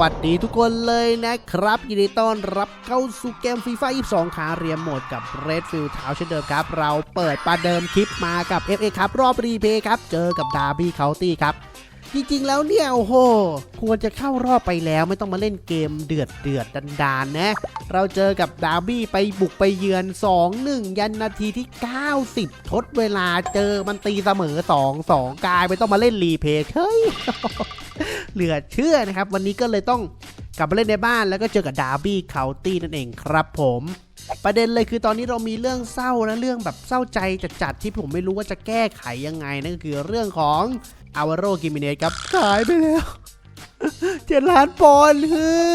วัสดีทุกคนเลยนะครับ ยินดีต้อนรับเข้าสู่เกมฟีฟ่า22ขาเรียมโหมดกับ Redfield เท้าเช่นเดิมครับ เราเปิดประเดิมคลิปมากับ FA ครับ รอบรีเพย์ครับ เจอกับ Derby County ครับ จริงๆแล้วเนี่ย โอ้โห ควรจะเข้ารอบไปแล้วไม่ต้องมาเล่นเกมเดือดเดือดดันดานๆนะ เราเจอกับดาร์บี้ไปบุกไปเยือน 2-1 ยันนาทีที่ 90 ทดเวลาเจอมันตีเสมอ 2-2 กลายไปต้องมาเล่นรีเพย์เฮ้ย เหลือเชื่อนะครับ วันนี้ก็เลยต้องกลับมาเล่นในบ้านแล้วก็เจอกับดาร์บี้เคาน์ตี้นั่นเองครับผมประเด็นเลยคือตอนนี้เรามีเรื่องเศร้าและเรื่องแบบเศร้าใจจัดๆที่ผมไม่รู้ว่าจะแก้ไขยังไงนั่นก็คือเรื่องของอาวาโรกิมิเนสครับขายไปแล้วเจ็ดล้านปอนด์คือ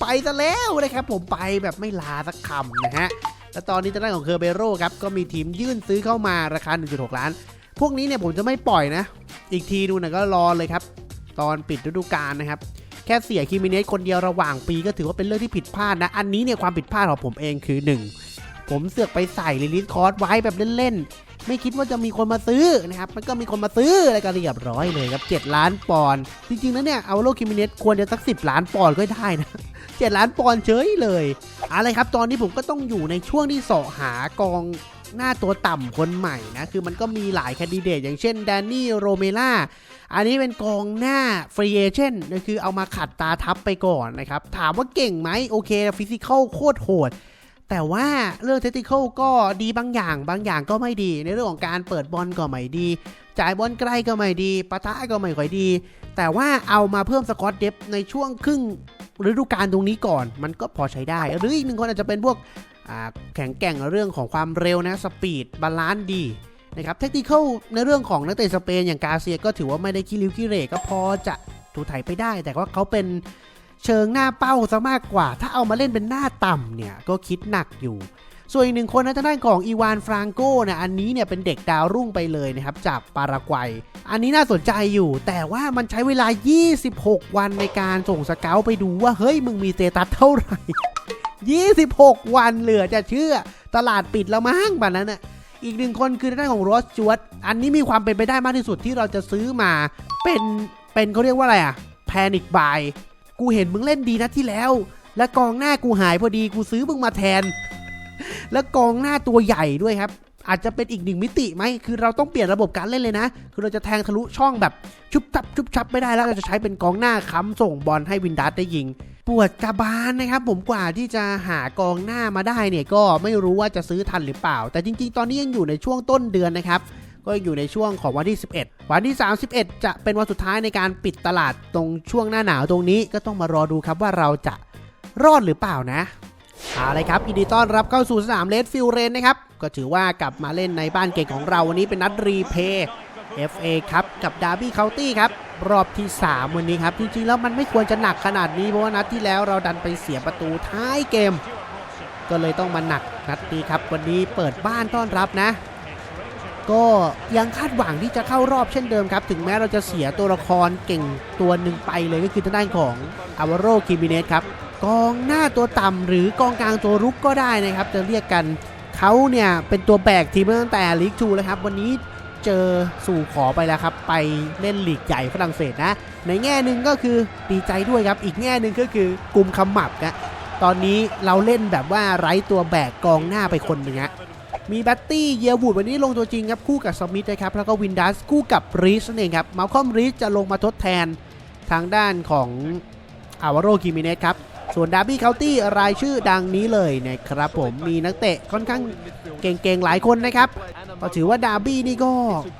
ไปซะแล้วนะครับผมไปแบบไม่ลาสักคำนะฮะและตอนนี้ทางด้านของเคอร์เบโรครับก็มีทีมยื่นซื้อเข้ามาราคา 1.6 ล้าน พวกนี้เนี่ยผมจะไม่ปล่อยนะ อีกทีดูนะก็รอเลยครับ ตอนปิดฤดูกาลนะครับ แค่เสียคิมิเนสคนเดียวระหว่างปีก็ถือว่าเป็นเรื่องที่ผิดพลาดนะ อันนี้เนี่ยความผิดพลาดของผมเองคือ 1 ผมเสือกไปใส่ลิลิสคอร์สไว้แบบเล่นๆ ไม่คิดว่าจะมีคนมาซื้อนะครับ มันก็มีคนมาซื้อแล้วก็เรียบร้อยเลยครับ 7 ล้านปอนด์จริงๆแล้วเนี่ยเอาโลคิมิเนสควรจะสัก 10 ล้านปอนด์ก็ได้นะ7ล้านปอนด์เฉยเลยอะไรครับ ตอนนี้ผมก็ต้องอยู่ในช่วงที่เสาะหากองหน้าตัวต่ำคนใหม่นะ คือมันก็มีหลายแคนดิเดตอย่างเช่นแดนนี่โรเมล่า อันนี้เป็นกองหน้าฟรีเอเจนต์คือเอามาขัดตาทับไปก่อนนะครับ ถามว่าเก่งไหมโอเคฟิสิกอลโคตรโหด แต่ว่าเรื่องเทคนิคก็ดีบางอย่างบางอย่างก็ไม่ดี ในเรื่องของการเปิดบอลก็ไม่ดี จ่ายบอลใกล้ก็ไม่ดีปะทะก็ไม่ค่อยดี แต่ว่าเอามาเพิ่มสกอตเดฟในช่วงครึ่งฤดูกาลตรงนี้ก่อน มันก็พอใช้ได้ หรืออีกหนึ่งคนอาจจะเป็นพวกแข็งแกร่งเรื่องของความเร็วนะสปีดบาลานซ์ดี นะครับเทคนิคในเรื่องของนักเตะสเปนอย่างกาเซียก็ถือว่าไม่ได้ขี้ริ้วขี้เหร่ก็พอจะถูถ่ายไปได้ แต่ว่าเขาเป็นเชิงหน้าเป้าซะมากกว่า ถ้าเอามาเล่นเป็นหน้าต่ำเนี่ยก็คิดหนักอยู่ ส่วนอีกหนึ่งคนนะทางด้านของอีวานฟรานโกเนี่ยอันนี้เนี่ยเป็นเด็กดาวรุ่งไปเลยนะครับจากปารากวัย อันนี้น่าสนใจอยู่ แต่ว่ามันใช้เวลา 26 วันในการส่งสเกลไปดูว่าเฮ้ยมึงมีเซตัสเท่าไหร่ 26 วันเหลือจะเชื่อ ตลาดปิดแล้วมั้งแบัดนั้นน่ะ อีกหนึ่งคนคือทางด้านของโรสจวตอันนี้มีความเป็นไปได้มากที่สุดที่เราจะซื้อมา เป็นเป็นเขาเรียกว่าอะไรอะแพนิคบายกูเห็นมึงเล่นดีนะที่แล้ว และกองหน้ากูหายพอดีกูซื้อมึงมาแทน และกองหน้าตัวใหญ่ด้วยครับ อาจจะเป็นอีกหนึ่งมิติไหมคือเราต้องเปลี่ยนระบบการเล่นเลยนะ คือเราจะแทงทะลุช่องแบบชุบชับชุบชับไม่ได้แล้วเราจะใช้เป็นกองหน้าค้ำส่งบอลให้วินดัสได้ยิง ปวดกระบาลนะครับ ผมกว่าที่จะหากองหน้ามาได้เนี่ยก็ไม่รู้ว่าจะซื้อทันหรือเปล่า แต่จริง ๆ ตอนนี้ยังอยู่ในช่วงต้นเดือนนะครับก็อยู่ในช่วงของวันที่ 11 วันที่ 31 จะเป็นวันสุดท้ายในการปิดตลาดตรงช่วงหน้าหนาวตรงนี้ก็ต้องมารอดูครับว่าเราจะรอดหรือเปล่านะเอาเลยครับยินดีต้อนรับเข้าสู่สนามเลดฟิลเรนนะครับ ก็ถือว่ากลับมาเล่นในบ้านเก่งของเราวันนี้เป็นนัดรีเพย์ FA ครับกับดาร์บี้เคาน์ตี้ครับรอบที่ 3 วันนี้ครับ จริงๆ แล้วมันไม่ควรจะหนักขนาดนี้ เพราะว่านัดที่แล้วเราดันไปเสียประตูท้ายเกม ก็เลยต้องมาหนักนัดนี้ครับ วันนี้เปิดบ้านต้อนรับนะ ก็ยังคาดหวังที่จะเข้ารอบเช่นเดิมครับ ถึงแม้เราจะเสียตัวละครเก่งตัวหนึ่งไปเลยก็คือทางด้านของอาวาโรคิมิเนสครับกองหน้าตัวต่ำหรือกองกลางตัวรุกก็ได้นะครับ จะเรียกกันเขาเนี่ยเป็นตัวแบกทีมตั้งแต่ลีกทูเลยครับ วันนี้ เจอสู่ขอไปแล้วครับ ไปเล่นลีกใหญ่ฝรั่งเศสนะ ในแง่หนึ่งก็คือดีใจด้วยครับ อีกแง่หนึ่งก็คือกลุ่มคำหมับนะตอนนี้เราเล่นแบบว่าไร้ตัวแบกกองหน้าไปคนหนึ่งฮะมีแบตตี้เยียวูดวันนี้ลงตัวจริงครับ คู่กับสมิธนะครับ แล้วก็วินดัสคู่กับรีชนั่นเองครับมาคอมรีชจะลงมาทดแทนทางด้านของอาวาโรคิมิเนสครับส่วนดาร์บี้เคาน์ตี้รายชื่อดังนี้เลยนะครับผมมีนักเตะค่อนข้างเก่งๆ หลายคนนะครับ ก็ถือว่าดาร์บี้นี่ก็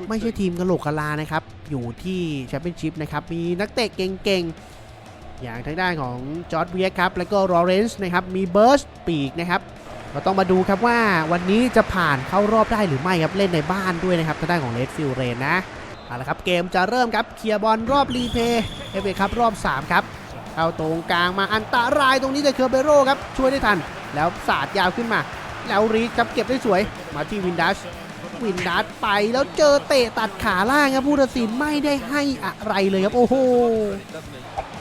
ไม่ใช่ทีมกระโหลกกะลานะครับ อยู่ที่แชมเปี้ยนชิพนะครับ มีนักเตะเก่งๆ อย่างทางด้านของจอร์ดเวียครับ แล้วก็ลอเรนซ์นะครับ มีเบิร์สปีกนะครับ ก็ต้องมาดูครับว่าวันนี้จะผ่านเข้ารอบได้หรือไม่ครับ เล่นในบ้านด้วยนะครับทางด้านของเลดฟิลเรนนะเอาละครับเกมจะเริ่มครับเคลียร์บอลรอบรีเพย์เอฟเอครับรอบ 3 ครับเข้าตรงกลางมาอันตรายตรงนี้เลยเคอร์เบโรครับช่วยได้ทัน แล้วสาดยาวขึ้นมา แล้วรีดครับเก็บได้สวยมาที่วินดัช วินดัชไปแล้วเจอเตะตัดขาล่างครับผู้ตัดสินไม่ได้ให้อะไรเลยครับ โอ้โห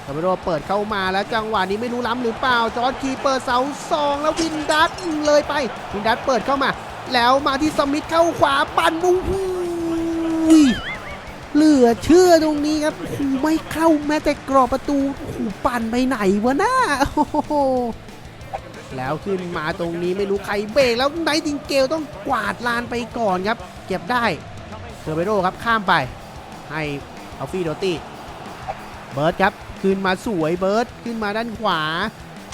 คาเมโรเปิดเข้ามาแล้วจังหวะนี้ไม่รู้ล้ำหรือเปล่า จอร์ดคีเปิดเสาสองแล้ววินดัสเลยไป วินดัสเปิดเข้ามา แล้วมาที่สมิธเข้าขวาปั่นบุ้งเหลือเชื่อตรงนี้ครับโอ้ไม่เข้าแม้แต่กรอบประตูโอ้ปั่นไปไหนวะน้าโอ้โห แล้วขึ้นมาตรงนี้ไม่รู้ใครเบรกแล้วไนติงเกลต้องกวาดลานไปก่อนครับ เก็บได้เทอร์เบโรครับข้ามไป ให้อัลฟี่โดตี้เบิร์ดครับขึ้นมาสวยเบิร์ดขึ้นมาด้านขวา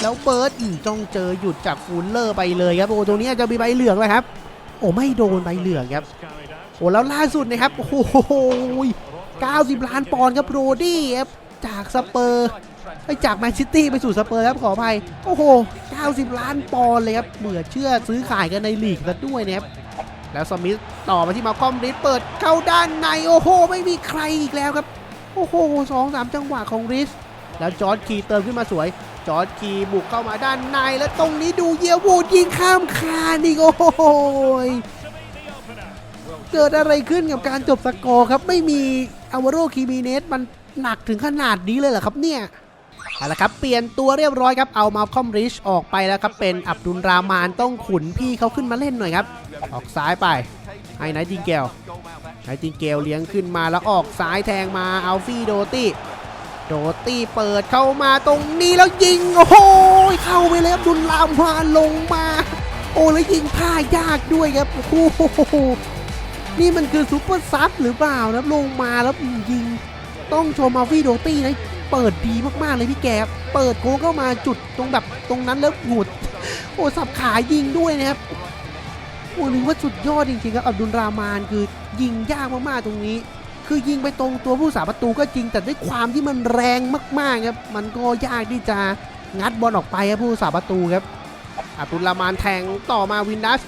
แล้วเบิร์ดอีจ้องเจอหยุดจากฟูลเลอร์ไปเลยครับโอ้ตรงนี้จจะมีใบเหลืองเลยครับ โอ้ไม่โดนใบเหลืองครับโอ้แล้วล่าสุดนะครับโอ้โห90 ล้านปอนด์ครับโรดี้ครับจากสเปอร์ ไปจากแมนซิตี้ไปสู่สเปอร์ครับขออภัยโอ้โห 90 ล้านปอนด์เลยครับเบื่อเชื่อซื้อขายกันในลีกกันด้วยนะครับแล้วสมิธต่อมาที่มาคอมริสเปิดเข้าด้านในโอ้โห ไม่มีใครอีกแล้วครับ โอ้โหสองสามจังหวะของริสแล้วจอร์ดคีเติมขึ้นมาสวย จอร์ดคีบุกเข้ามาด้านในแล้วตรงนี้ดูเยวูดยิงข้ามคานอีกโอ้โหเกิดอะไรขึ้นกับการจบสกอร์ครับ ไม่มีอาวาโรคีมีเนสมันหนักถึงขนาดนี้เลยเหรอครับเนี่ย เอาละครับ เปลี่ยนตัวเรียบร้อยครับ เอามาคอมริชออกไปแล้วครับ เป็นอับดุลรามานต้องขุนพี่เขาขึ้นมาเล่นหน่อยครับ ออกซ้ายไปให้ไนติงเกลไนติงเกลเลี้ยงขึ้นมาแล้วออกซ้ายแทงมาอัลฟี่โดตี้โดตี้เปิดเข้ามาตรงนี้แล้วยิงโอ้โหเข้าไปเลยครับดุลรามานลงมา โอ้แล้วยิงท่ายากด้วยครับโอ้โหนี่มันคือซูเปอร์ซับหรือเปล่านะลงมาแล้วยิงต้องชมอาฟี่โดตี้นะ เปิดดีมากๆเลยพี่แกครับเปิดโค้งเข้ามาจุดตรงแบบตรงนั้นแล้วหุดโอ้สับขายิงด้วยนะครับโอ้นึกว่าสุดยอดจริงๆครับอับดุลรามานคือยิงยากมากๆตรงนี้ คือยิงไปตรงตัวผู้สาประตูก็จริง แต่ด้วยความที่มันแรงมากๆครับมันก็ยากที่จะงัดบอลออกไปครับผู้สาประตูครับอับดุลรามานแทงต่อมาวินดัส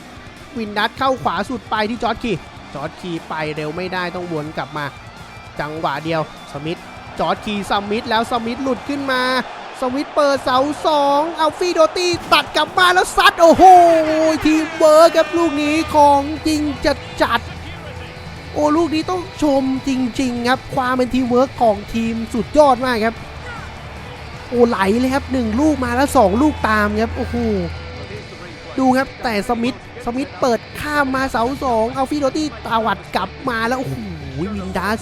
วินดัสเข้าขวาสุดไปที่จอร์ดคีจอร์ดคีไปเร็วไม่ได้ต้องวนกลับมา จังหวะเดียวสมิธ จอร์ดคีสมิธแล้วสมิธหลุดขึ้นมาสมิธเปิดเสาสองเอาฟี่โดตี้ตัดกลับมาแล้วซัด โอ้โห ทีมเวิร์กครับลูกนี้ของจริงจัดจัด โอ้ลูกนี้ต้องชมจริง ๆ ครับ ความเป็นทีมเวิร์กของทีมสุดยอดมากครับ โอ้ไหลเลยครับหนึ่งลูกมาแล้วสองลูกตามครับโอ้โหดูครับแต่สมิธสมิธเปิดข้ามมาเสาสองเอาฟี่โดตี้ตาวัดกลับมาแล้วโอ้โหวินดัส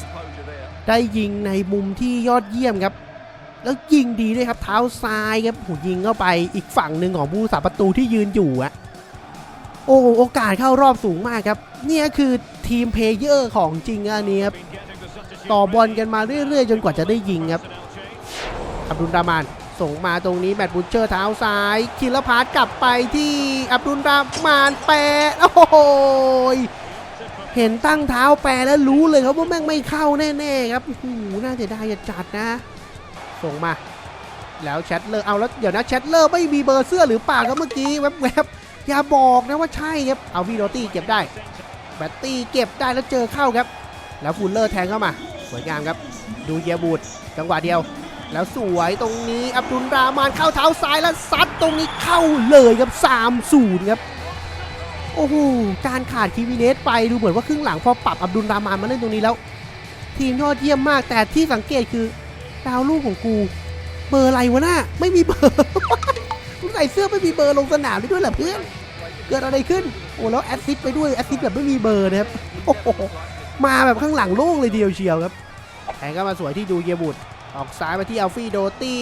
ได้ยิงในมุมที่ยอดเยี่ยมครับ แล้วยิงดีด้วยครับ เท้าซ้ายครับโหยิงเข้าไปอีกฝั่งหนึ่งของผู้สาประตูที่ยืนอยู่อะโอ้โอกาสเข้ารอบสูงมากครับเนี่ยคือทีมเพเยอร์ของจริงอันนี้ครับต่อบอลกันมาเรื่อยๆ จนกว่าจะได้ยิงครับอับดุลรามานส่งมาตรงนี้แมตต์บูชเชอร์เท้าซ้ายคิลพาร์ตกลับไปที่อับดุลรามานแปะโอ้โหย เห็นตั้งเท้าแปรแล้วรู้เลยครับว่าแม่งไม่เข้าแน่ๆครับโอ้โหน่าจะได้จะจัดนะ ส่งมา แล้วแชทเลอร์เอาแล้วเดี๋ยวนะแชทเลอร์ไม่มีเบอร์เสื้อหรือเปล่าครับเมื่อกี้แวบๆอย่าบอกนะว่าใช่ครับเอาวีโรตี้เก็บได้แบตตี้เก็บได้แล้วเจอเข้าครับ แล้วฟูลเลอร์แทงเข้ามา สวยงามครับ ดูเยียบูดจังหวะเดียว แล้วสวยตรงนี้อับดุลรามานเข้าเท้าซ้ายแล้วซัดตรงนี้เข้าเลยครับ3 0ครับ โอ้โห การขาดคิมิเนสไปดูเหมือนว่าครึ่งหลังพอปรับอับดุลรามานมาเล่นตรงนี้แล้ว ทีมยอดเยี่ยมมาก แต่ที่สังเกตคือดาวลูกของกู เบอร์อะไรวะน่าไม่มีเบอร์กูใส่เสื้อไม่มีเบอร์ลงสนามด้วยเหรอเพื่อนเกิดอะไรขึ้นโอ้แล้วแอสซิสไปด้วยแอสซิสแบบไม่มีเบอร์นะครับโอ้โหมาแบบข้างหลังโล่งเลยเดียวเชียวครับแทงก็มาสวยที่ดูเยบุตออกซ้ายมาที่อัลฟี่โดตี้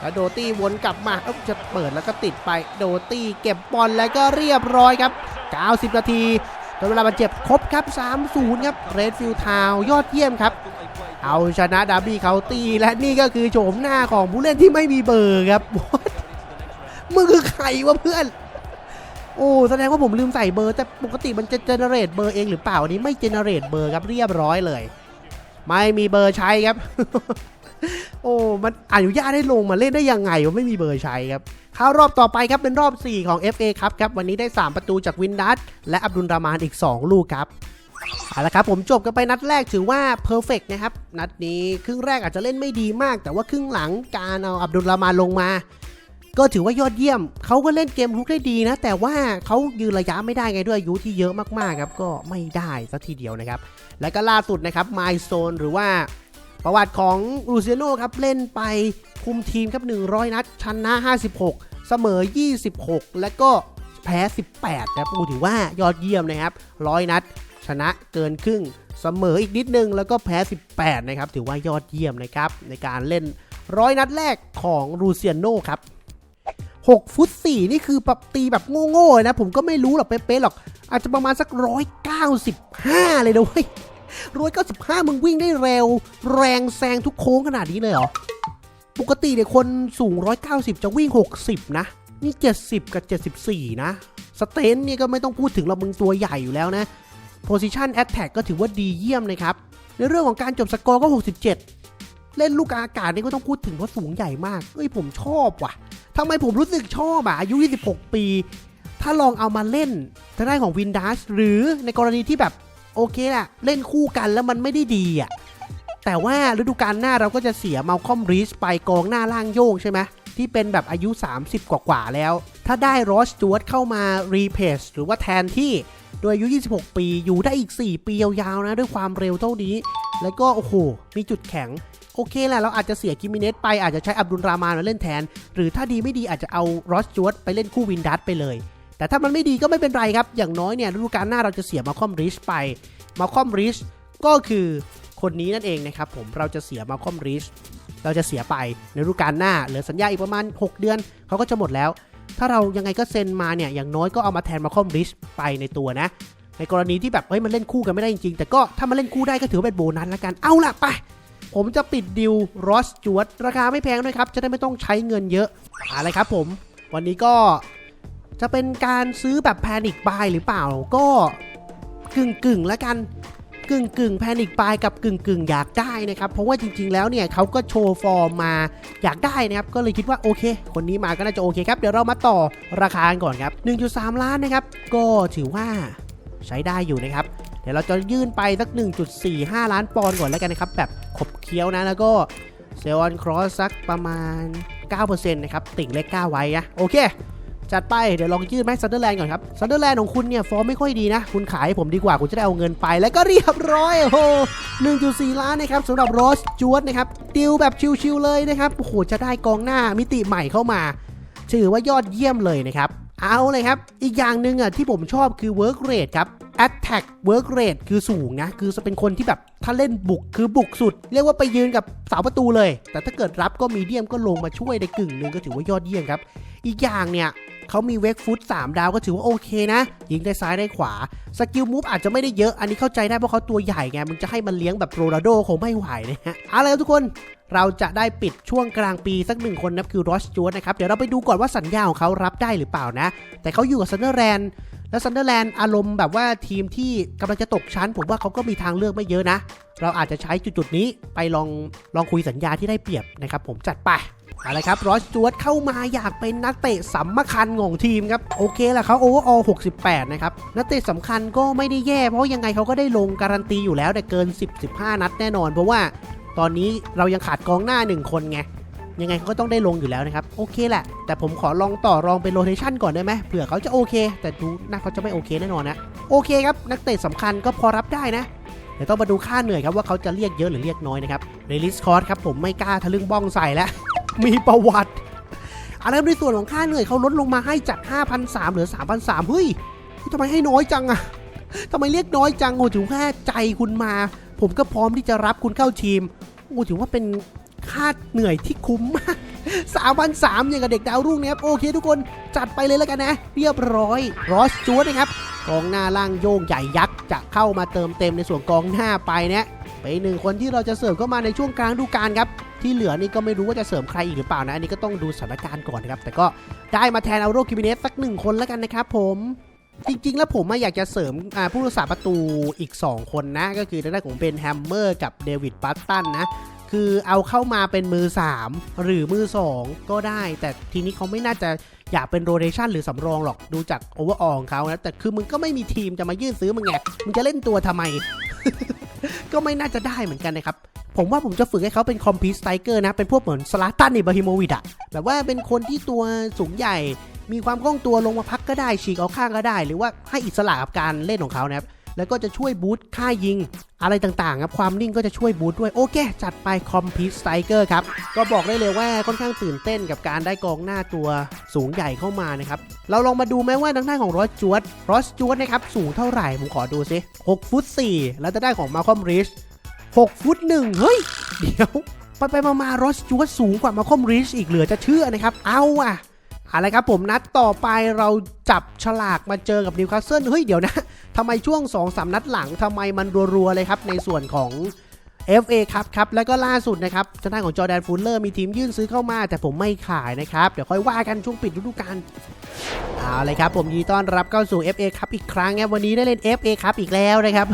แล้วโดตี้วนกลับมาเอ้าจะเปิดแล้วก็ติดไปโดตี้เก็บบอลแล้วก็เรียบร้อยครับ 90 นาทีจนเวลาบาดเจ็บครบครับ 3-0 ครับ เรดฟิลทาวยอดเยี่ยมครับ เอาชนะดาร์บี้เคาตีและนี่ก็คือโฉมหน้าของผู้เล่นที่ไม่มีเบอร์ครับมึงคือใครวะเพื่อน โอ้แสดงว่าผมลืมใส่เบอร์ แต่ปกติมันจะเจเนเรตเบอร์เองหรือเปล่าอันนี้ไม่เจเนเรตเบอร์ครับเรียบร้อยเลย ไม่มีเบอร์ใช้ครับ โอ้มันอนุญาตให้ลงมาเล่นได้ยังไงวะไม่มีเบอร์ใช้ครับเข้ารอบต่อไปครับเป็นรอบ 4 ของ FA ครับครับวันนี้ได้ 3 ประตูจากวินดัสและอับดุลรามานอีก 2 ลูกครับเอาละครับผมจบกันไปนัดแรกถือว่าเพอร์เฟกนะครับ นัดนี้ครึ่งแรกอาจจะเล่นไม่ดีมาก แต่ว่าครึ่งหลังการเอาอับดุลรามานลงมา ก็ถือว่ายอดเยี่ยม เขาก็เล่นเกมลุกได้ดีนะ แต่ว่าเขายืนระยะไม่ได้ไงด้วยอายุที่เยอะมากๆครับก็ไม่ได้สักทีเดียวนะครับ และก็ล่าสุดนะครับไมโซนหรือว่า ประวัติของลูเซียโนครับเล่นไปคุมทีมครับ 100 นัดชนะ 56 เสมอ 26 และก็แพ้ 18ครับโอ้ถือว่ายอดเยี่ยมนะครับ100นัด ชนะเกินครึ่งเสมออีกนิดนึง แล้วก็แพ้ 18 นะครับ ถือว่ายอดเยี่ยมนะครับในการเล่นร้อยนัดแรกของรูเซียโนครับ6 ฟุต 4 นี่คือแบบตีแบบโง่ๆนะ ผมก็ไม่รู้หรอกเป๊ะๆหรอก อาจจะประมาณสัก 195 เลยนะเว้ย 195มึงวิ่งได้เร็ว แรงแซงทุกโค้งขนาดนี้เลยเหรอ ปกติเนี่ยคนสูง190จะวิ่ง60นะ นี่70กับ74นะ สเตนเนี่ยก็ไม่ต้องพูดถึงเรามึงตัวใหญ่อยู่แล้วนะ Position Attack ก็ถือว่าดีเยี่ยมนะครับ ในเรื่องของการจบสกอร์ก็ 67 เล่นลูกอากาศนี่ก็ต้องพูดถึงเพราะสูงใหญ่มาก เอ้ยผมชอบว่ะทำไมผมรู้สึกชอบอะ อายุ 26 ปี ถ้าลองเอามาเล่นทางด้านของวินดัสหรือในกรณีที่แบบ โอเคแหละเล่นคู่กันแล้วมันไม่ได้ดีอะ แต่ว่าฤดูกาลหน้าเราก็จะเสียมาลคอมรีชไปกองหน้าล่างโยกใช่ไหมที่เป็นแบบอายุ 30 กว่าๆแล้ว ถ้าได้รอสจวดเข้ามารีเพสหรือว่าแทนที่โดยอายุ 26 ปี อยู่ได้อีก 4 ปียาวๆนะ ด้วยความเร็วเท่านี้ แล้วก็ โอ้โห มีจุดแข็ง โอเคแหละ เราอาจจะเสียกิมิเนสไปอาจจะใช้อับดุลรามานมาเล่นแทน หรือถ้าดีไม่ดีอาจจะเอารอสจวดไปเล่นคู่วินดัสไปเลย แต่ถ้ามันไม่ดีก็ไม่เป็นไรครับ อย่างน้อยเนี่ยฤดูกาลหน้าเราจะเสียมาคอมริชไปมาคอมริชก็คือคนนี้นั่นเองนะครับผมเราจะเสียมาคอมริชเราจะเสียไปในฤดูกาลหน้าเหลือสัญญาอีกประมาณ 6 เดือนเขาก็จะหมดแล้ว ถ้าเรายังไงก็เซ็นมาเนี่ยอย่างน้อยก็เอามาแทนมาคอมริชไปในตัวนะ ในกรณีที่แบบเฮ้ยมันเล่นคู่กันไม่ได้จริงๆ แต่ก็ถ้ามันเล่นคู่ได้ก็ถือว่าเป็นโบนัสละกันเอาล่ะไปผมจะปิดดิวรอสจวดราคาไม่แพงด้วยครับ จะได้ไม่ต้องใช้เงินเยอะอะไรครับผม วันนี้ก็ จะเป็นการซื้อแบบแพนิคบายหรือเปล่าก็กึ่งกึ่งๆแล้วกันกึ่งกึ่งแพนิคบายกับกึ่งกึ่งๆอยากได้นะครับ เพราะว่าจริง ๆ แล้วเนี่ยเขาก็โชว์ฟอร์มมาอยากได้นะครับ ก็เลยคิดว่าโอเค คนนี้มาก็น่าจะโอเคครับ เดี๋ยวเรามาต่อราคากันก่อนครับ 1.3 ล้านนะครับ ก็ถือว่าใช้ได้อยู่นะครับ เดี๋ยวเราจะยื่นไปสัก 1.45 ล้านปอนด์ก่อนแล้วกันนะครับ แบบขบเคี้ยวนะแล้วก็เซลล์ออนครอสสักประมาณ 9%นะครับติ่งเลข9ไว้นะโอเค จัดไปเดี๋ยวลองยื่นไหมซันเดอร์แลนด์ก่อนครับซันเดอร์แลนด์ของคุณเนี่ยฟอร์มไม่ค่อยดีนะ คุณขายให้ผมดีกว่าคุณจะได้เอาเงินไป แล้วก็เรียบร้อยโอ้โห1.4 ล้านนะครับสำหรับโรสจวดนะครับดิวแบบชิวๆเลยนะครับโอ้โหจะได้กองหน้ามิติใหม่เข้ามา ถือว่ายอดเยี่ยมเลยนะครับเอาเลยครับ อีกอย่างหนึ่งอะที่ผมชอบคือ work rate ครับ attack work rate คือสูงนะ คือจะเป็นคนที่แบบถ้าเล่นบุกคือบุกสุด เรียกว่าไปยืนกับเสาประตูเลย แต่ถ้าเกิดรับก็มีเดียมก็ลงมาช่วยในกึ่งหนึ่งก็ถือว่ายอดเยี่ยมครับ อีกอย่างเนี่ย เขามีเวกฟุต3ดาวก็ถือว่าโอเคนะ ยิงได้ซ้ายได้ขวา สกิลมูฟอาจจะไม่ได้เยอะ อันนี้เข้าใจได้เพราะเขาตัวใหญ่ไง มึงจะให้มันเลี้ยงแบบโรนัลโดคงไม่ไหวนะฮะเอาลยครับทุกคนเราจะได้ปิดช่วงกลางปีสักหนึ่งคนนะคือรอสจวดนะครับ เดี๋ยวเราไปดูก่อนว่าสัญญาของเขารับได้หรือเปล่านะ แต่เขาอยู่กับซันเดอร์แลนด์แล้วซันเดอร์แลนด์อารมณ์แบบว่าทีมที่กำลังจะตกชั้น ผมว่าเขาก็มีทางเลือกไม่เยอะนะ เราอาจจะใช้จุดๆนี้ไปลองลองคุยสัญญาที่ได้เปรียบนะครับผมจัดไป อาละครับรอสจวดเข้ามาอยากเป็นนักเตะสำคัญของทีมครับ โอเคแหละเขาโอเวอร์ออล68 นะครับ นักเตะสำคัญก็ไม่ได้แย่ เพราะยังไงเขาก็ได้ลงการันตีอยู่แล้วแต่เกิน 10-15 นัดแน่นอน เพราะว่าตอนนี้เรายังขาดกองหน้า 1 คนไงยังไงเขาก็ต้องได้ลงอยู่แล้วนะครับ โอเคแหละ แต่ผมขอลองต่อรองเป็นโรเทชันก่อนได้ไหมเผื่อเขาจะโอเค แต่ดูน่าเขาจะไม่โอเคแน่นอนนะ โอเคครับ นักเตะสำคัญก็พอรับได้นะ เดี๋ยวต้องมาดูค่าเหนื่อยครับว่าเขาจะเรียกเยอะหรือเรียกน้อยนะครับเรลิสคอร์สครับผมไม่กล้าทะลึ่งบ้องใส่แล้ว มีประวัติอันนั้นในส่วนของค่าเหนื่อยเขาลดลงมาให้จาก5,300เหลือ3,300เฮ้ยทำไมให้น้อยจังอะทำไมเรียกน้อยจังโอ้ถือแค่ใจคุณมา ผมก็พร้อมที่จะรับคุณเข้าทีมโอ้ถือว่าเป็นค่าเหนื่อยที่คุ้มมาก3,300อย่างกับเด็กดาวรุ่งเนี่ยครับโอเคทุกคนจัดไปเลยแล้วกันนะ เรียบร้อยรอสจวดนะครับกองหน้าล่างโยงใหญ่ยักษ์จะเข้ามาเติมเต็มในส่วนกองหน้าไปเนี่ย เป็นหนึ่งคนที่เราจะเสริมเข้ามาในช่วงกลางฤดูกาลครับ ที่เหลือนี่ก็ไม่รู้ว่าจะเสริมใครอีกหรือเปล่านะ อันนี้ก็ต้องดูสถานการณ์ก่อนนะครับ แต่ก็ได้มาแทนเอาโรคิมิเนสสักหนึ่งคนแล้วกันนะครับผมจริง ๆ แล้วผมอะอยากจะเสริมผู้รักษาประตูอีก 2 คนนะ ก็คือทางด้านของเบนแฮมเมอร์กับเดวิดปัตตันนะ คือเอาเข้ามาเป็นมือ 3 หรือมือ 2 ก็ได้ แต่ทีนี้เขาไม่น่าจะอยากเป็นโรเ t ชันหรือสำรองหรอกดูจากโอเวอร์ออของเขานะ แต่คือมึงก็ไม่มีทีมจะมายื่นซื้อมึงไงมึงจะเล่นตัวทำไม ก็ไม่น่าจะได้เหมือนกันนะครับ ผมว่าผมจะฝึกให้เขาเป็นคอมพิวสไตเกอร์นะ เป็นพวกเหมือนสลาตันในบาฮิโมวิดอะแบบว่าเป็นคนที่ตัวสูงใหญ่ มีความคล่องตัวลงมาพักก็ได้ฉีกเอาข้างก็ได้ หรือว่าให้อิสระกับการเล่นของเขานะครับ แล้วก็จะช่วยบูตค่ายิง อะไรต่างๆครับความนิ่งก็จะช่วยบูตด้วยโอเค จัดไปคอมพิวสไตเกอร์ครับ ก็บอกได้เลยว่าค่อนข้างตื่นเต้นกับการได้กองหน้าตัวสูงใหญ่เข้ามานะครับ เราลองมาดูไหมว่าทางด้านของรอสจวดรอสจวดนะครับสูงเท่าไหร่ ผมขอดูซิ6ฟุต4แล้วจะได้ของมาคอมริช6ฟุต1เฮ้ย เดี๋ยว ไปไปมามารอสจวดสูงกว่ามาคอมริชอีกเหลือจะเชื่อนะครับ เอาอะ อะไรครับผมนัดต่อไปเราจับฉลากมาเจอกับนิวคาสเซิลเฮ้ยเดี๋ยวนะทำไมช่วง 2-3 นัดหลังทำไมมันรัวๆเลยครับในส่วนของ FA ครับครับแล้วก็ล่าสุดนะครับทางด้านของจอแดนฟูลเลอร์มีทีมยื่นซื้อเข้ามา แต่ผมไม่ขายนะครับ เดี๋ยวค่อยว่ากันช่วงปิดฤดูกาลเอาเลยครับ ผมยินดีต้อนรับเข้าสู่ FA ครับอีกครั้งครับวันนี้ได้เล่น FA ครับอีกแล้วนะครับ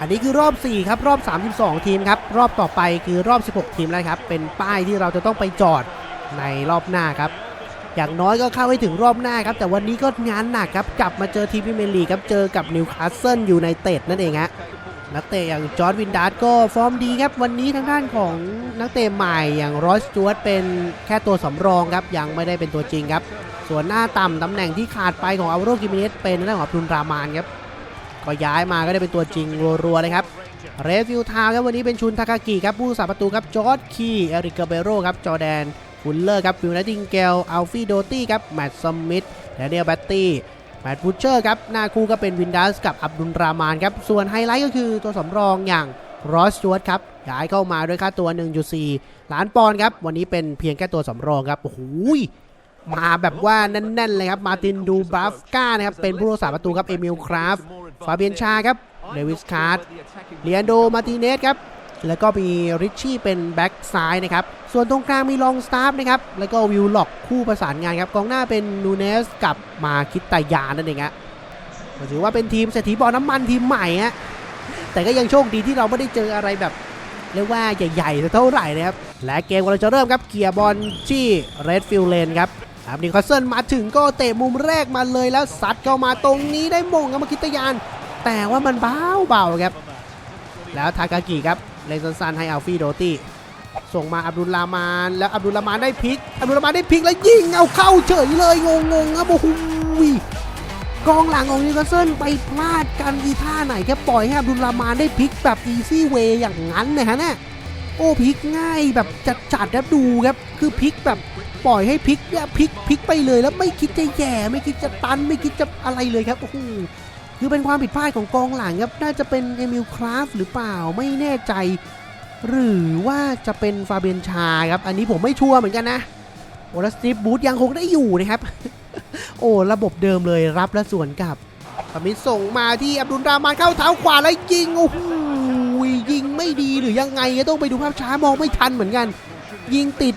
อันนี้คือรอบ 4 ครับรอบ 32 ทีมครับ รอบต่อไปคือรอบ 16 ทีมแล้วครับ เป็นป้ายที่เราจะต้องไปจอดในรอบหน้าครับ อย่างน้อยก็เข้าให้ถึงรอบหน้าครับ แต่วันนี้ก็งานหนักครับ กลับมาเจอทีมพรีเมร์ลีครับ เจอกับนิวคาสเซิลอยู่ในเต็ดนั่นเองฮะนักเตะอย่างจอร์ดวินดาร์ดก็ฟอร์มดีครับ วันนี้ทางด้านของนักเตะใหม่อย่างรอสจวตเป็นแค่ตัวสำรองครับ ยังไม่ได้เป็นตัวจริงครับ ส่วนหน้าต่ำตำแหน่งที่ขาดไปของอัลโรกิมิเนสเป็นทางด้านของอับดุลรามานครับก็ย้ายมาก็ได้เป็นตัวจริงรัวๆเลยครับเรฟิวทาวครับวันนี้เป็นชุนทาคากิครับผู้สาประตูครับจอร์ดคีเอริกเกเบโรครับจอแดน ฟุลเลอร์ครับฟิลนัติงเกลอัลฟี่โดตี้ครับแมตต์สมิธแดเนียลแบตตี้แมตต์บูเชอร์ครับหน้าคู่ก็เป็นวินดัสกับอับดุลรามานครับส่วนไฮไลท์ก็คือตัวสำรองอย่างรอสจวตครับย้ายเข้ามาด้วยค่าตัว 1.4 ล้านปอนด์ครับ วันนี้เป็นเพียงแค่ตัวสำรองครับโอ้โหมาแบบว่าแน่นๆเลยครับ มาตินดูบราฟก้านะครับ เป็นผู้รักษาประตูครับ เอมิลคราฟฟาเบียนชาครับ เดวิสคาร์ดเลียนโด มาติเนสครับ แล้วก็มีริชชี่เป็นแบ็กซ้ายนะครับ ส่วนตรงกลางมีลองสตาร์ฟนะครับ แล้วก็วิลล็อกคู่ประสานงานครับ กองหน้าเป็นนูเนสกับมาคิตายานั่นเองฮะถือว่าเป็นทีมเศรษฐีบ่อน้ำมันทีมใหม่ฮะ แต่ก็ยังโชคดีที่เราไม่ได้เจออะไรแบบเรียกว่าใหญ่ๆเท่าไหร่นะครับ และเกมกำลังจะเริ่มครับ เกียร์บอลที่เรดฟิลเลนครับครับนิคาสเซิลมาถึงก็เตะมุมแรกมาเลยแล้วซัดเข้ามาตรงนี้ได้มงกับมาคิตายาน แต่ว่ามันเบาเบาๆครับ แล้วทากากิครับ เลนซันซันให้อัลฟี่โดตี้ส่งมาอับดุลลามานแล้วอับดุลลามานได้พลิกอับดุลลามานได้พลิกแล้วยิงเอาเข้าเฉยเลยงงๆครับโอ้โหกองหลังของนิวคาสเซิลไปพลาดกันอีท่าไหนแค่ปล่อยให้อับดุลลามานได้พลิกแบบอีซี่เวย์อย่างนั้นเลยฮะเนี่ยโอ้พลิกง่ายแบบจัดๆครับดูครับคือพลิกแบบปล่อยให้พลิกเนี่ยพลิกพลิกไปเลยแล้วไม่คิดจะแย่ไม่คิดจะตันไม่คิดจะอะไรเลยครับโอ้โห คือเป็นความผิดพลาดของกองหลังครับ น่าจะเป็นเอมิลคราฟหรือเปล่าไม่แน่ใจ หรือว่าจะเป็นฟาเบียนชาครับ อันนี้ผมไม่ชัวร์เหมือนกันนะ โอ้แล้วสตีฟบูธยังคงได้อยู่นะครับ โอ้ระบบเดิมเลยรับและส่วนกลับสมิธส่งมาที่อับดุลรามานเข้าเท้าขวาแล้วยิงโอ้โหยิงไม่ดีหรือยังไงต้องไปดูภาพช้ามองไม่ทันเหมือนกัน ยิงติด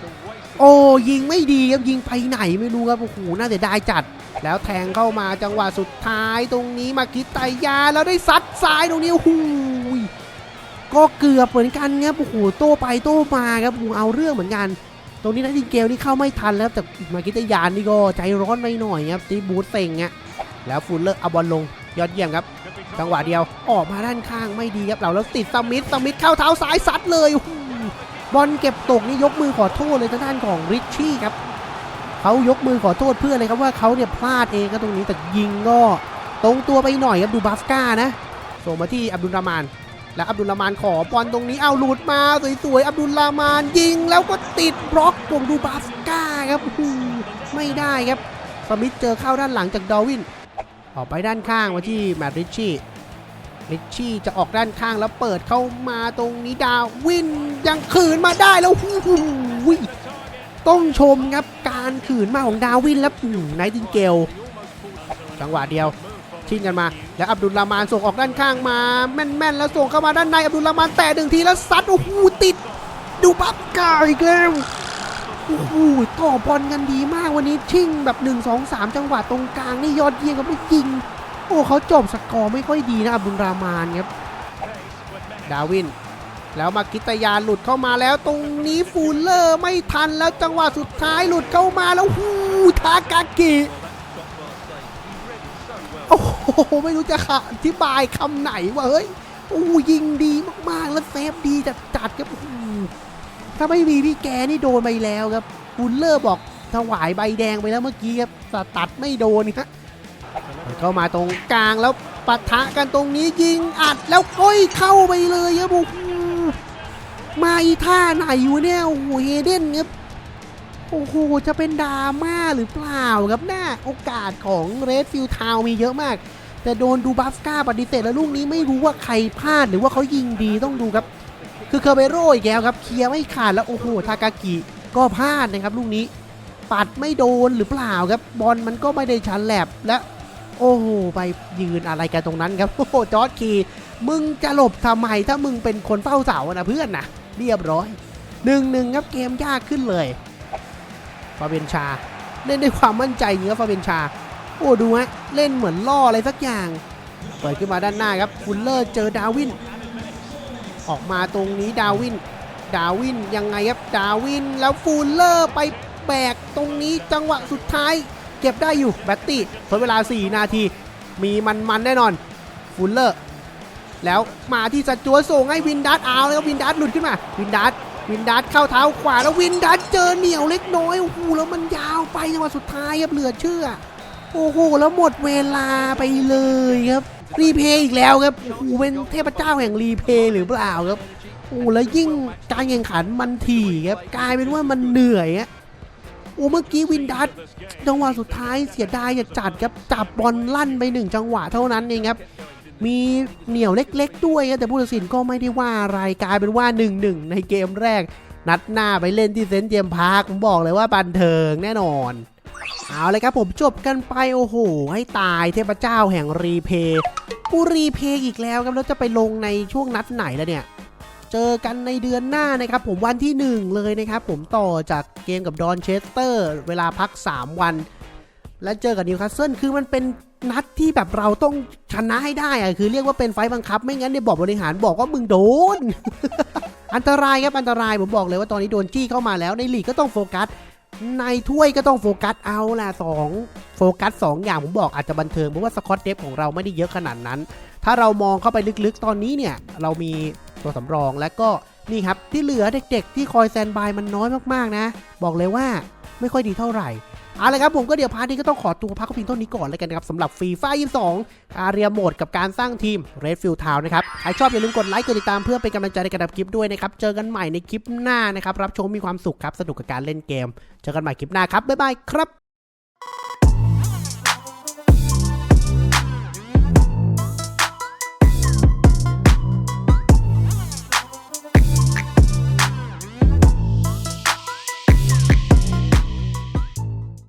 โอ้ยิงไม่ดีครับยิงไปไหนไม่รู้ครับโอ้โหน่าเสียดายจัด แล้วแทงเข้ามาจังหวะสุดท้ายตรงนี้มาคิดไตยาแล้วได้ซัดซ้ายตรงนี้โอ้โหก็เกือบเหมือนกันครับโอ้โหโต้ไปโต้มาครับโอ้โหเอาเรื่องเหมือนกัน ตรงนี้นัททิงเกลนี่เข้าไม่ทันแล้วแต่มาคิดไตยานนี่ก็ใจร้อนไปหน่อยครับตีบูทเต็งอะแล้วฟูลเลอร์เอาบอลลงยอดเยี่ยมครับจังหวะเดียวออกมาด้านข้างไม่ดีครับเราแล้วติดสมิธสมิธเข้าเท้าซ้ายซัดเลยโอ้โหบอลเก็บตกนี่ยกมือขอโทษเลยทางด้านของริชชี่ครับ เขายกมือขอโทษเพื่อนเลยครับว่าเขาเนี่ยพลาดเองก็ตรงนี้แต่ยิงก็ตรงตัวไปหน่อยครับดูบัฟก้านะส่งมาที่อับดุลรามาน แล้วอับดุลรามานขอบอลตรงนี้เอาหลุดมาสวยๆอับดุลรามานยิงแล้วก็ติดบล็อกผมดูบัฟก้าครับไม่ได้ครับสมิธเจอเข้าด้านหลังจากดอวินออกไปด้านข้างมาที่แมตต์ริชชี่ริชชี่จะออกด้านข้างแล้วเปิดเข้ามาตรงนี้ดาวินยังขืนมาได้แล้วหูหู ต้องชมครับการขืนมาของดาวินและไนติงเกลจังหวะเดียวชิงกันมา แล้วอับดุลรามานส่งออกด้านข้างมาแม่นๆแล้วส่งเข้ามาด้านในอับดุลรามานแตะหนึ่งทีแล้วซัดโอ้โหติด ดูบัฟกาอีกแล้วโอ้โหต่อบอลกันดีมากวันนี้ชิงแบบ1 2 3 จังหวะตรงกลางนี่ยอดเยี่ยมครับไม่จริง โอ้เขาจบสกอร์ไม่ค่อยดีนะอับดุลรามานครับดาวิน แล้วมากิตยาหลุดเข้ามาแล้วตรงนี้ฟูลเลอร์ไม่ทันแล้วจังหวะสุดท้ายหลุดเข้ามาแล้วหูทากากิโอ้โหไม่รู้จะอธิบายคำไหนวะเฮ้ยโอ้ยิงดีมากๆแล้วเซฟดีจัดจัดครับถ้าไม่มีพี่แกนี่โดนไปแล้วครับฟูลเลอร์บอกถวายใบแดงไปแล้วเมื่อกี้ครับแต่ตัดไม่โดนครับเข้ามาตรงกลางแล้วปะทะกันตรงนี้ยิงอัดแล้วก้อยเข้าไปเลยครับโอ้โห มาอีท่าไหนอยู่เนี่ยโอ้โหเฮเดนครับโอ้โหจะเป็นดราม่าหรือเปล่าครับหน้าโอกาสของเรดฟิลทาวมีเยอะมาก แต่โดนดูบัฟก้าปฏิเสธแล้วลูกนี้ไม่รู้ว่าใครพลาดหรือว่าเขายิงดีต้องดูครับ คือเคอร์เบโร่อีกแล้วครับเคลียร์ไม่ขาดแล้วโอ้โหทากากิก็พลาดนะครับลูกนี้ปัดไม่โดนหรือเปล่าครับบอลมันก็ไม่ได้ชันแลบและโอ้โหไปยืนอะไรกันตรงนั้นครับโอ้โหจอร์ดคีมึงจะหลบทำไมถ้ามึงเป็นคนเฝ้าเสานะเพื่อนนะ เรียบร้อยหนึ่งหนึ่งครับเกมยากขึ้นเลยฟาเบนชา เล่นด้วยความมั่นใจเงี้ยฟาเบนชา โอ้ดูฮะเล่นเหมือนล่ออะไรสักอย่าง เปิดขึ้นมาด้านหน้าครับฟุลเลอร์เจอดาวิน ออกมาตรงนี้ดาวิน ดาวินยังไงครับดาวินแล้วฟูลเลอร์ไปแบกตรงนี้จังหวะสุดท้าย เก็บได้อยู่แบตตี้ทดเวลา 4 นาที มีมันมันแน่นอนฟูลเลอร์ แล้วมาที่สัจจัวส่งให้วินดัตเอาแล้ววินดัตหลุดขึ้นมา วินดัตวินดัตเข้าเท้าขวาแล้ววินดัตเจอเหนียวเล็กน้อยโอ้โหแล้วมันยาวไปจังหวะสุดท้ายครับเหลือเชื่อ โอ้โหแล้วหมดเวลาไปเลยครับรีเพย์อีกแล้วครับโอ้โหเป็นเทพเจ้าแห่งรีเพย์หรือเปล่าครับโอ้แล้วยิ่งการแข่งขันมันถี่ครับกลายเป็นว่ามันเหนื่อยอะโอ้เมื่อกี้วินดัตจังหวะสุดท้ายเสียดายจะจัดครับจับบอลลั่นไปหนึ่งจังหวะเท่านั้นเองครับ มีเหนียวเล็กๆด้วยแต่ผู้ตัดสินก็ไม่ได้ว่าอะไรกลายเป็นว่า1นหนึ่งในเกมแรก นัดหน้าไปเล่นที่เซนต์เจมพาร์คผมบอกเลยว่าบันเทิงแน่นอนเอาเลยครับผมจบกันไปโอ้โห ให้ตายเทพเจ้าแห่งรีเพย์กูรีเพย์อีกแล้วครับแล้วจะไปลงในช่วงนัดไหนแล้วเนี่ย เจอกันในเดือนหน้านะครับผมวันที่ 1 เลยนะครับผมต่อจากเกมกับดอนเชสเตอร์ เวลาพัก 3 วัน และเจอกับนิวคาสเซิลคือมันเป็น นัดที่แบบเราต้องชนะให้ได้อะคือเรียกว่าเป็นไฟต์บังคับ ไม่งั้นเนี่ยบอกบริหารบอกว่ามึงโดน อันตรายครับอันตรายผมบอกเลยว่าตอนนี้โดนจี้เข้ามาแล้วในลีกก็ต้องโฟกัสในถ้วยก็ต้องโฟกัสเอาล่ะสองโฟกัสสองอย่างผมบอกอาจจะบันเทิงเพราะว่าสกอตเดฟของเราไม่ได้เยอะขนาดนั้น ถ้าเรามองเข้าไปลึกๆ ตอนนี้เนี่ยเรามีตัวสำรองและก็นี่ครับที่เหลือเด็กๆ ที่คอยแซนบายมันน้อยมากๆนะ บอกเลยว่าไม่ค่อยดีเท่าไหร่ เอาละครับผมก็เดี๋ยวพาร์ทนี้ก็ต้องขอตัวพักเพียงเท่านี้ก่อนเลยกันนะครับสำหรับฟรีไฟ22อาเรียโหมดกับการสร้างทีม Redfield Town นะครับใครชอบอย่าลืมกดไลค์กดติดตามเพื่อเป็นกำลังใจในการทำคลิปด้วยนะครับเจอกันใหม่ในคลิปหน้านะครับรับชมมีความสุขครับสนุกกับการเล่นเกม เจอกันใหม่คลิปหน้าครับบ๊ายบายครับ